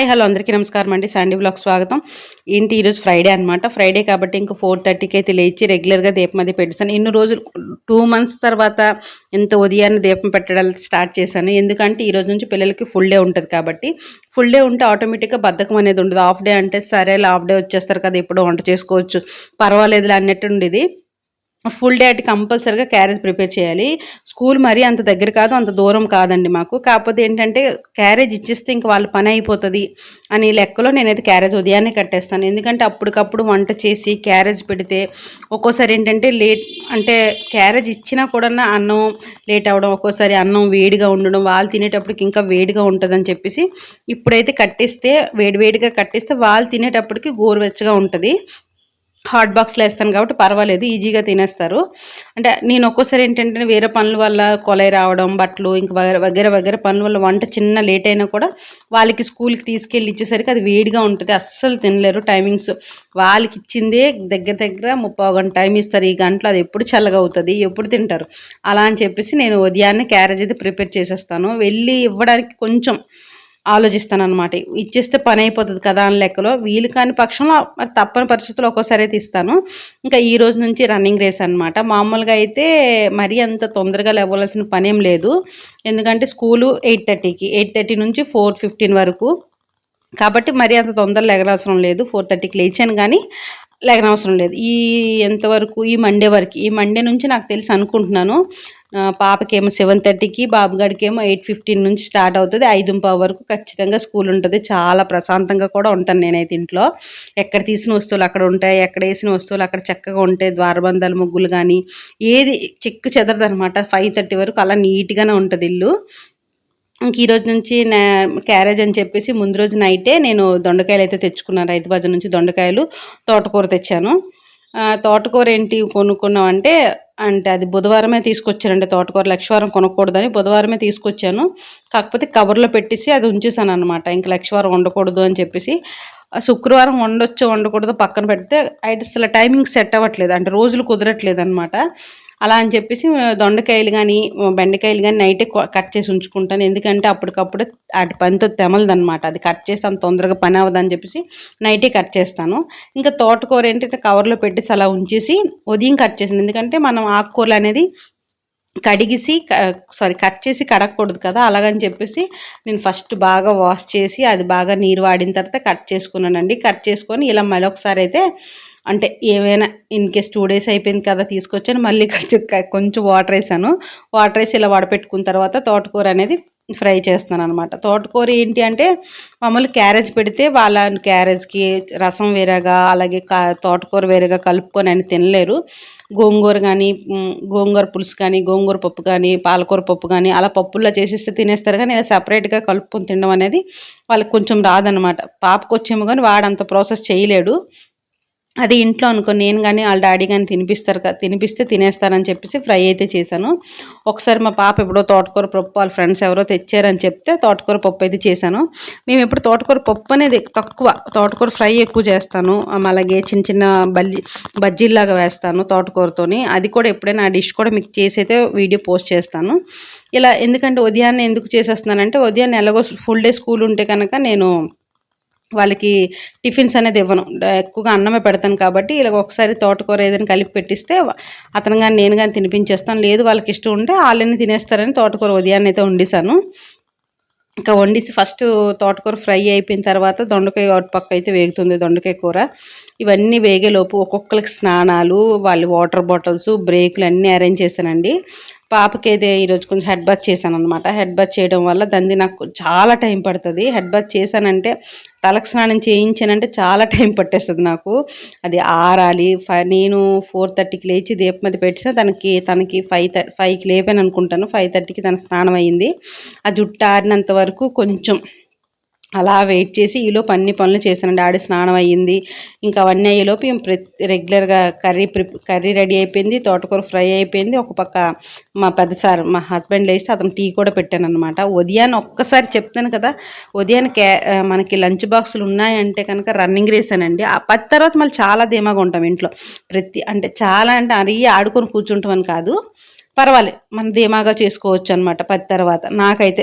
Hi hello అందరికీ నమస్కారం అండి. శాండీ బ్లాగ్ స్వాగతం. ఏంటి ఈరోజు ఫ్రైడే అనమాట ఫ్రైడే కాబట్టి ఇంకా ఫోర్ థర్టీకి అయితే లేచి రెగ్యులర్గా దీపం అది పెట్టాను ఇన్ని రోజులు టూ మంత్స్ తర్వాత ఎంత ఉదయాన్నే దీపం పెట్టడం స్టార్ట్ చేశాను. ఎందుకంటే ఈ రోజు నుంచి పిల్లలకి ఫుల్ డే ఉంటుంది కాబట్టి ఫుల్ డే ఉంటే ఆటోమేటిక్గా బద్ధకం అనేది ఉండదు. హాఫ్ డే అంటే సరే హాఫ్ డే వచ్చేస్తారు కదా ఇప్పుడు వంట చేసుకోవచ్చు. పర్వాలేదు అన్నట్టు ఉండేది. ఫుల్ డే అటు కంపల్సరీగా క్యారేజ్ ప్రిపేర్ చేయాలి. స్కూల్ మరీ అంత దగ్గర కాదు అంత దూరం కాదండి మాకు. కాకపోతే ఏంటంటే క్యారేజ్ ఇచ్చేస్తే ఇంక వాళ్ళ పని అయిపోతుంది అని లెక్కలో నేనైతే క్యారేజ్ ఉదయాన్నే కట్టేస్తాను. ఎందుకంటే అప్పటికప్పుడు వంట చేసి క్యారేజ్ పెడితే ఒక్కోసారి ఏంటంటే లేట్ అంటే క్యారేజ్ ఇచ్చినా కూడా అన్నం లేట్ అవ్వడం ఒక్కోసారి అన్నం వేడిగా ఉండడం వాళ్ళు తినేటప్పటికి ఇంకా వేడిగా ఉంటుందని చెప్పేసి ఇప్పుడైతే కట్టిస్తే వేడివేడిగా కట్టిస్తే వాళ్ళు తినేటప్పటికి గోరువెచ్చగా ఉంటుంది. హాట్ బాక్స్లో వేస్తాను కాబట్టి పర్వాలేదు ఈజీగా తినేస్తారు. అంటే నేను ఒక్కోసారి ఏంటంటే వేరే పనుల వల్ల కొలై రావడం బట్టలు ఇంకా వగేర వగేర పనుల వల్ల వంట చిన్న లేట్ అయినా కూడా వాళ్ళకి స్కూల్కి తీసుకెళ్ళి ఇచ్చేసరికి అది వేడిగా ఉంటుంది. అస్సలు తినలేరు టైమింగ్స్. వాళ్ళకి ఇచ్చిందే దగ్గర దగ్గర ముప్పై గంట టైం ఇస్తారు. ఈ గంటలో అది ఎప్పుడు చల్లగా అవుతుంది ఎప్పుడు తింటారు. అలా అని చెప్పేసి నేను ఉదయాన్నే క్యారేజ్ అయితే ప్రిపేర్ చేసేస్తాను. వెళ్ళి ఇవ్వడానికి కొంచెం ఆలోచిస్తాను అనమాట ఇచ్చేస్తే పని అయిపోతుంది కదా అని లెక్కలో వీలు కాని పక్షంలో మరి తప్పని పరిస్థితుల్లో ఒక్కోసారి అయితే ఇస్తాను. ఇంకా ఈ రోజు నుంచి రన్నింగ్ రేస్ అనమాట మామూలుగా అయితే మరీ అంత తొందరగా లేవలసిన పని ఏం లేదు. ఎందుకంటే స్కూలు ఎయిట్ థర్టీకి ఎయిట్ థర్టీ నుంచి ఫోర్ ఫిఫ్టీన్ వరకు. కాబట్టి మరీ అంత తొందరగా లెగనవసరం లేదు. ఫోర్ థర్టీకి లేచాను కానీ లేకనవసరం లేదు. ఈ ఎంతవరకు ఈ మండే వరకు ఈ మండే నుంచి నాకు తెలిసి అనుకుంటున్నాను. పాపకేమో సెవెన్ థర్టీకి బాబుగాడికేమో ఎయిట్ ఫిఫ్టీన్ నుంచి స్టార్ట్ అవుతుంది. ఐదు వరకు ఖచ్చితంగా స్కూల్ ఉంటుంది. చాలా ప్రశాంతంగా కూడా ఉంటాను నేనైతే ఇంట్లో. ఎక్కడ తీసిన వస్తువులు అక్కడ ఉంటాయి ఎక్కడ వేసిన వస్తువులు అక్కడ చక్కగా ఉంటాయి. ద్వారబంధాలు ముగ్గులు కానీ ఏది చెక్కు చెదరదు అనమాట ఫైవ్ థర్టీ వరకు అలా నీట్గానే ఉంటుంది ఇల్లు. ఇంక ఈరోజు నుంచి క్యారేజ్ అని చెప్పేసి ముందు రోజు నైటే నేను దొండకాయలు అయితే తెచ్చుకున్నాను రైతు బజార్ నుంచి దొండకాయలు తోటకూర తెచ్చాను. తోటకూర ఏంటి కొనుక్కున్నాం అంటే అంటే అది బుధవారమే తీసుకొచ్చానండి తోటకూర లక్షవారం కొనకూడదని బుధవారమే తీసుకొచ్చాను. కాకపోతే కవర్లో పెట్టేసి అది ఉంచేసాను అనమాట ఇంక లక్షవారం వండకూడదు అని చెప్పేసి. శుక్రవారం వండొచ్చు వండకూడదు పక్కన పెడితే అయితే అసలు టైమింగ్ సెట్ అవ్వట్లేదు. అంటే రోజులు కుదరట్లేదు అనమాట అలా అని చెప్పేసి దొండకాయలు కానీ బెండకాయలు కానీ నైటే కట్ చేసి ఉంచుకుంటాను. ఎందుకంటే అప్పటికప్పుడు అటు పనితో తెమలదనమాట అది కట్ చేసి అంత తొందరగా పని అవ్వదని చెప్పేసి నైటే కట్ చేస్తాను. ఇంకా తోటకూర ఏంటంటే కవర్లో పెట్టేసి అలా ఉంచేసి ఉదయం కట్ చేసాను ఎందుకంటే మనం ఆకుకూరలు అనేది కడిగిసి సారీ కట్ చేసి కడగకూడదు కదా. అలాగని చెప్పేసి నేను ఫస్ట్ బాగా వాష్ చేసి అది బాగా నీరు వాడిన తర్వాత కట్ చేసుకున్నానండి. కట్ చేసుకొని ఇలా మరొకసారి అయితే అంటే ఏమైనా ఇన్ కేస్ టూ డేస్ అయిపోయింది కదా తీసుకొచ్చాను మళ్ళీ కొంచెం కొంచెం వాటర్ వేసాను. వాటర్ వేసి ఇలా వడపెట్టుకున్న తర్వాత తోటకూర అనేది ఫ్రై చేస్తున్నాను అనమాట తోటకూర ఏంటి అంటే మామూలు క్యారేజ్ పెడితే వాళ్ళ క్యారేజ్కి రసం వేరేగా అలాగే తోటకూర వేరేగా కలుపుకొని అని తినలేరు. గోంగూర కానీ గోంగూర పులుసు కానీ గోంగూర పప్పు కానీ పాలకూర పప్పు కానీ అలా పప్పుల్లో చేసేస్తే తినేస్తారు కానీ ఇలా సపరేట్గా కలుపుకొని తినడం అనేది వాళ్ళకి కొంచెం రాదనమాట పాపకు వచ్చేమో కానీ అంత ప్రాసెస్ చేయలేడు. అది ఇంట్లో అనుకో నేను కానీ వాళ్ళ డాడీ కానీ తినిపిస్తారు తినిపిస్తే తినేస్తారని చెప్పేసి ఫ్రై అయితే చేశాను. ఒకసారి మా పాప ఎప్పుడో తోటకూర పప్పు వాళ్ళ ఫ్రెండ్స్ ఎవరో తెచ్చారని చెప్తే తోటకూర పప్పు అయితే చేశాను. మేము ఎప్పుడు తోటకూర పప్పు అనేది తక్కువ తోటకూర ఫ్రై ఎక్కువ చేస్తాను. అలాగే చిన్న చిన్న బల్లి బజ్జీల్లాగా వేస్తాను తోటకూరతోని. అది కూడా ఎప్పుడైనా ఆ డిష్ కూడా మీకు చేసైతే వీడియో పోస్ట్ చేస్తాను. ఇలా ఎందుకంటే ఉదయాన్నే ఎందుకు చేసేస్తున్నానంటే ఉదయాన్నే ఎలాగో ఫుల్ డే స్కూల్ ఉంటే కనుక నేను వాళ్ళకి టిఫిన్స్ అనేది ఇవ్వను. ఎక్కువగా అన్నమే పెడతాను కాబట్టి ఇలా ఒకసారి తోటకూర ఏదైనా కలిపి పెట్టిస్తే అతను కానీ నేను కానీ తినిపించేస్తాను. లేదు వాళ్ళకి ఇష్టం ఉంటే వాళ్ళని తినేస్తారని తోటకూర ఉదయాన్నే అయితే వండిసాను ఇంకా వండిసి ఫస్ట్ తోటకూర ఫ్రై అయిపోయిన తర్వాత దొండకాయ పక్క అయితే వేగుతుంది దొండకాయ కూర. ఇవన్నీ వేగేలోపు ఒక్కొక్కరికి స్నానాలు వాళ్ళ వాటర్ బాటిల్స్ బ్రేకులు అన్నీ అరేంజ్ చేశానండి. పాపకి అయితే ఈరోజు కొంచెం హెడ్ బాత్ చేశాను అనమాట హెడ్ బాత్ చేయడం వల్ల దాన్ని నాకు చాలా టైం పడుతుంది. హెడ్ బాత్ చేశానంటే తలకు స్నానం చేయించానంటే చాలా టైం పట్టేస్తుంది నాకు. అది ఆరాలి నేను ఫోర్ థర్టీకి లేచి దీపం అది పెట్టినా తనకి తనకి ఫైవ్ థర్టీ ఫైవ్కి లేపాను అనుకుంటాను. ఫైవ్ థర్టీకి తన స్నానం అయ్యింది ఆ జుట్టు ఆరినంత వరకు కొంచెం అలా వెయిట్ చేసి ఈలోపు అన్ని పనులు చేశాను. డాడీ స్నానం అయ్యింది. ఇంకా అవన్నీ అయ్యేలోపు రెగ్యులర్గా కర్రీ ప్రిప్ కర్రీ రెడీ అయిపోయింది. తోటకూర ఫ్రై అయిపోయింది. ఒక పక్క మా పెద్ద సార్ మా హస్బెండ్ లేస్తే అతను టీ కూడా పెట్టాను అనమాట ఉదయాన్ని ఒక్కసారి చెప్తాను కదా ఉదయాన్ని క్యా మనకి లంచ్ బాక్సులు ఉన్నాయంటే కనుక రన్నింగ్ రేసానండి ఆ పది తర్వాత మళ్ళీ చాలా ధీమాగా ఉంటాం ఇంట్లో. ప్రతి అంటే చాలా అంటే అరీ ఆడుకొని కూర్చుంటామని కాదు. పర్వాలేదు మనం ధీమాగా చేసుకోవచ్చు అనమాట పది తర్వాత. నాకైతే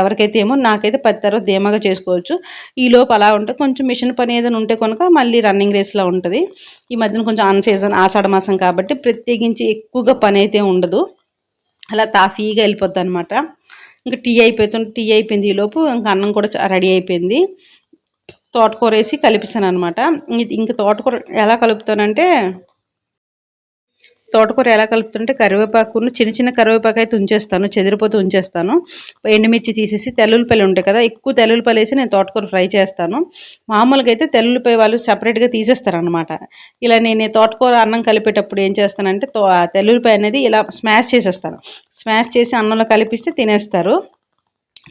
ఎవరికైతే ఏమో నాకైతే పది తర్వాత ధీమాగా చేసుకోవచ్చు. ఈ లోపు అలా ఉంటే కొంచెం మిషన్ పని ఏదైనా ఉంటే కనుక మళ్ళీ రన్నింగ్ రేస్లో ఉంటుంది. ఈ మధ్యన కొంచెం అన్ సీజన్ ఆషాఢ మాసం కాబట్టి ప్రత్యేకించి ఎక్కువగా పని అయితే ఉండదు. అలా తాఫీగా వెళ్ళిపోద్ది అనమాట ఇంకా టీ అయిపోతుంది టీ అయిపోయింది ఈలోపు ఇంకా అన్నం కూడా రెడీ అయిపోయింది. తోటకూర వేసి కలిపిస్తాను అనమాట ఇంకా తోటకూర ఎలా కలుపుతానంటే తోటకూర ఎలా కలుపుతుంటే కరివేపాకును చిన్న చిన్న కరివేపాకు అయితే ఉంచేస్తాను చెదిరిపోతూ ఉంచేస్తాను. ఎండుమిర్చి తీసేసి తెల్లుల్లిపాయలు ఉంటాయి కదా ఎక్కువ తెల్లుల్లిపాయలు వేసి నేను తోటకూర ఫ్రై చేస్తాను. మామూలుగా అయితే తెల్లుల్లిపాయ వాళ్ళు సపరేట్గా తీసేస్తారనమాట ఇలా నేను తోటకూర అన్నం కలిపేటప్పుడు ఏం చేస్తానంటే తో తెల్లుల్లిపాయ అనేది ఇలా స్మాష్ చేసేస్తాను. స్మాష్ చేసి అన్నంలో కలిపిస్తే తినేస్తారు.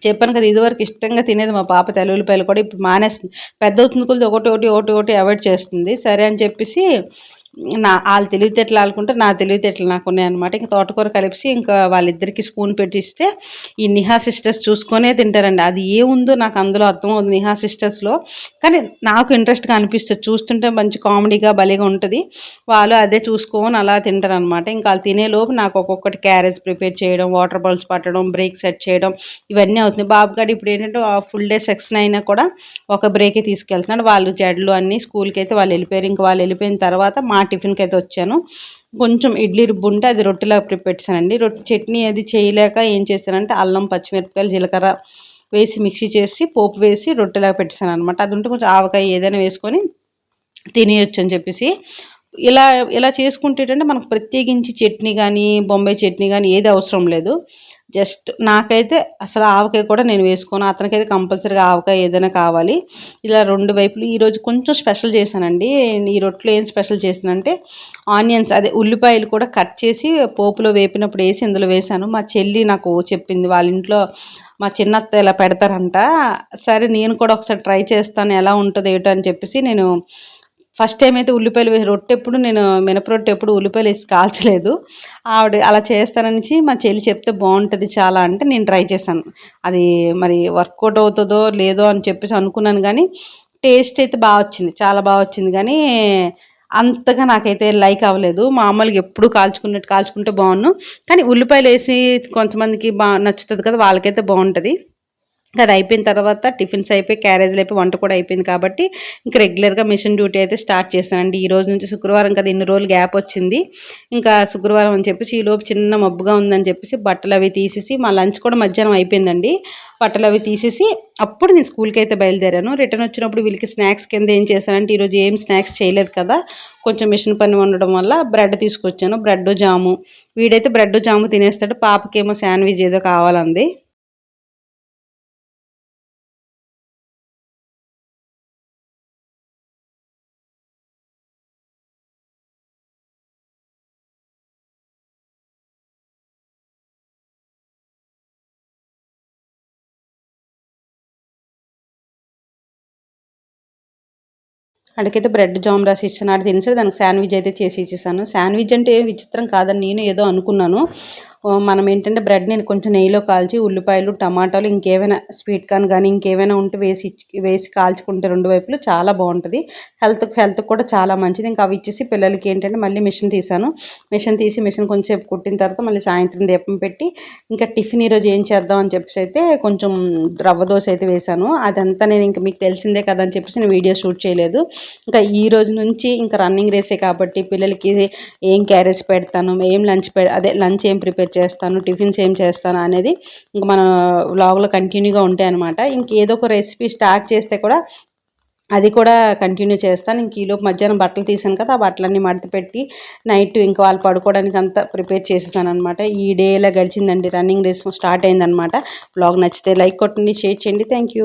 చెప్పాను కదా ఇదివరకు ఇష్టంగా తినేది మా పాప తెల్లుల్లిపాయలు కూడా ఇప్పుడు మానేస్తుంది పెద్ద అవుతుంది కొద్ది ఒకటి ఒకటి ఒకటి ఒకటి అవాయిడ్ చేస్తుంది. సరే అని చెప్పేసి నా వాళ్ళు తెలివితేటలు ఆడుకుంటే నా తెలివితేటలు నాకు ఉన్నాయన్నమాట. ఇంకా తోటకూర కలిపి ఇంకా వాళ్ళిద్దరికి స్పూన్ పెట్టిస్తే ఈ నిహా సిస్టర్స్ చూసుకొనే తింటారండి. అది ఏముందో నాకు అందులో అర్థమవుతుంది నిహా సిస్టర్స్లో. కానీ నాకు ఇంట్రెస్ట్గా అనిపిస్తుంది. చూస్తుంటే మంచి కామెడీగా భలేగా ఉంటుంది. వాళ్ళు అదే చూసుకొని అలా తింటారనమాట ఇంకా వాళ్ళు తినేలోపు నాకు ఒక్కొక్కటి క్యారేజ్ ప్రిపేర్ చేయడం వాటర్ బాల్స్ పట్టడం బ్రేక్ సెట్ చేయడం ఇవన్నీ అవుతుంది బాబు గారు ఇప్పుడు ఏంటంటే ఫుల్ డే సెక్షన్ అయినా కూడా ఒక బ్రేకే తీసుకెళ్తున్నాడు. వాళ్ళు జడ్లు అన్నీ స్కూల్కి అయితే వాళ్ళు వెళ్ళిపోయారు. ఇంకా వాళ్ళు వెళ్ళిపోయిన తర్వాత మా టిఫిన్కి అయితే వచ్చాను. కొంచెం ఇడ్లీ రుబ్బు ఉంటే అది రొట్టెలాగా ప్రిపేర్ చేశానండి. రొట్టె చట్నీ అది చేయలేక ఏం చేశానంటే అల్లం పచ్చిమిరపకాయలు జీలకర్ర వేసి మిక్సీ చేసి పోపు వేసి రొట్టెలాగా పెట్టాను అనమాట అది ఉంటే కొంచెం ఆవకాయ ఏదైనా వేసుకొని తినేయచ్చు అని చెప్పేసి. ఇలా ఇలా చేసుకుంటే మనకు ప్రత్యేకించి చట్నీ కానీ బొంబాయి చట్నీ కానీ ఏది అవసరం లేదు. జస్ట్ నాకైతే అసలు ఆవకాయ కూడా నేను వేసుకోను. అతనికైతే కంపల్సరీగా ఆవకాయ ఏదైనా కావాలి. ఇలా రెండు వైపులు ఈరోజు కొంచెం స్పెషల్ చేశానండి. ఈ రొట్టెలో ఏం స్పెషల్ చేశానంటే ఆనియన్స్ అదే ఉల్లిపాయలు కూడా కట్ చేసి పోపులో వేపినప్పుడు వేసి ఇందులో వేశాను. మా చెల్లి నాకు చెప్పింది వాళ్ళ ఇంట్లో మా చిన్నత్త ఇలా పెడతారంట. సరే నేను కూడా ఒకసారి ట్రై చేస్తాను ఎలా ఉంటుంది ఏటో అని చెప్పేసి నేను ఫస్ట్ టైం అయితే ఉల్లిపాయలు వేసి రొట్టె ఎప్పుడు నేను మినపరొట్టె ఎప్పుడు ఉల్లిపాయలు వేసి కాల్చలేదు. ఆవిడ అలా చేస్తానని మా చెల్లి చెప్తే బాగుంటుంది చాలా అంటే నేను ట్రై చేశాను. అది మరి వర్కౌట్ అవుతుందో లేదో అని చెప్పేసి అనుకున్నాను కానీ టేస్ట్ అయితే బాగా వచ్చింది చాలా బాగా వచ్చింది కానీ అంతగా నాకైతే లైక్ అవ్వలేదు. మామూలుగా ఎప్పుడు కాల్చుకున్నట్టు కాల్చుకుంటే బాగున్నాను కానీ ఉల్లిపాయలు వేసి కొంతమందికి బాగా నచ్చుతుంది కదా వాళ్ళకైతే బాగుంటుంది. అది అయిపోయిన తర్వాత టిఫిన్స్ అయిపోయి క్యారేజ్లు అయిపోయి వంట కూడా అయిపోయింది కాబట్టి ఇంకా రెగ్యులర్గా మిషన్ డ్యూటీ అయితే స్టార్ట్ చేశానండి. ఈ రోజు నుంచి శుక్రవారం కదా ఇన్ని రోజులు గ్యాప్ వచ్చింది. ఇంకా శుక్రవారం అని చెప్పేసి ఈలోపు చిన్న మబ్బుగా ఉందని చెప్పేసి బట్టలు అవి తీసేసి మా లంచ్ కూడా మధ్యాహ్నం అయిపోయిందండి. బట్టలు అవి తీసేసి అప్పుడు నేను స్కూల్కి అయితే బయలుదేరాను. రిటర్న్ వచ్చినప్పుడు వీళ్ళకి స్నాక్స్ కింద ఏం చేశానంటే ఈరోజు ఏం స్నాక్స్ చేయలేదు కదా కొంచెం మిషన్ పని ఉండడం వల్ల బ్రెడ్ తీసుకొచ్చాను. Bread jam. వీడైతే బ్రెడ్ జాము తినేస్తాడు. పాపకేమో శాండ్విచ్ ఏదో కావాలంది. అడిగితే బ్రెడ్ జామ్ రాసి ఇచ్చినాడు తినేసి దానికి శాండ్విచ్ అయితే చేసి ఇచ్చేసాను. శాండ్విచ్ అంటే ఏం విచిత్రం కాదని నేను ఏదో అనుకున్నాను. మనం ఏంటంటే బ్రెడ్ని నేను కొంచెం నెయ్యిలో కాల్చి ఉల్లిపాయలు టమాటాలు ఇంకేమైనా స్వీట్ కార్న్ కానీ ఇంకేమైనా ఉంటే వేసి వేసి కాల్చుకుంటే రెండు వైపులు చాలా బాగుంటుంది. హెల్త్ హెల్త్ కూడా చాలా మంచిది. ఇంకా అవి ఇచ్చేసి పిల్లలకి ఏంటంటే మళ్ళీ మిషన్ తీసాను. మిషన్ తీసి మిషన్ కొంచెం కుట్టిన తర్వాత మళ్ళీ సాయంత్రం దీపం పెట్టి ఇంకా టిఫిన్ ఈరోజు ఏం చేద్దాం అని చెప్పేసి అయితే కొంచెం రవ్వ దోశ అయితే వేశాను అదంతా నేను ఇంకా మీకు తెలిసిందే కదా అని చెప్పేసి నేను వీడియో షూట్ చేయలేదు. ఇంకా ఈ రోజు నుంచి ఇంకా రన్నింగ్ రేసే కాబట్టి పిల్లలకి ఏం క్యారేజ్ పెడతాను ఏం లంచ్ పె అదే లంచ్ ఏం ప్రిపేర్ ప్రిపేర్ చేస్తాను టిఫిన్స్ ఏం చేస్తాను అనేది ఇంక మన వ్లాగ్లో కంటిన్యూగా ఉంటాయి అనమాట ఇంక ఏదో ఒక రెసిపీ స్టార్ట్ చేస్తే కూడా అది కూడా కంటిన్యూ చేస్తాను. ఇంక ఈలోపు మధ్యాహ్నం బట్టలు తీసాను కదా ఆ బట్టలన్నీ మడత పెట్టి నైట్ ఇంకా వాళ్ళు పడుకోవడానికి అంతా ప్రిపేర్ చేసేసాను అనమాట ఈ డే ఇలా గడిచిందండి రన్నింగ్ రేస్ స్టార్ట్ అయిందనమాట బ్లాగ్ నచ్చితే లైక్ కొట్టండి షేర్ చేయండి. థ్యాంక్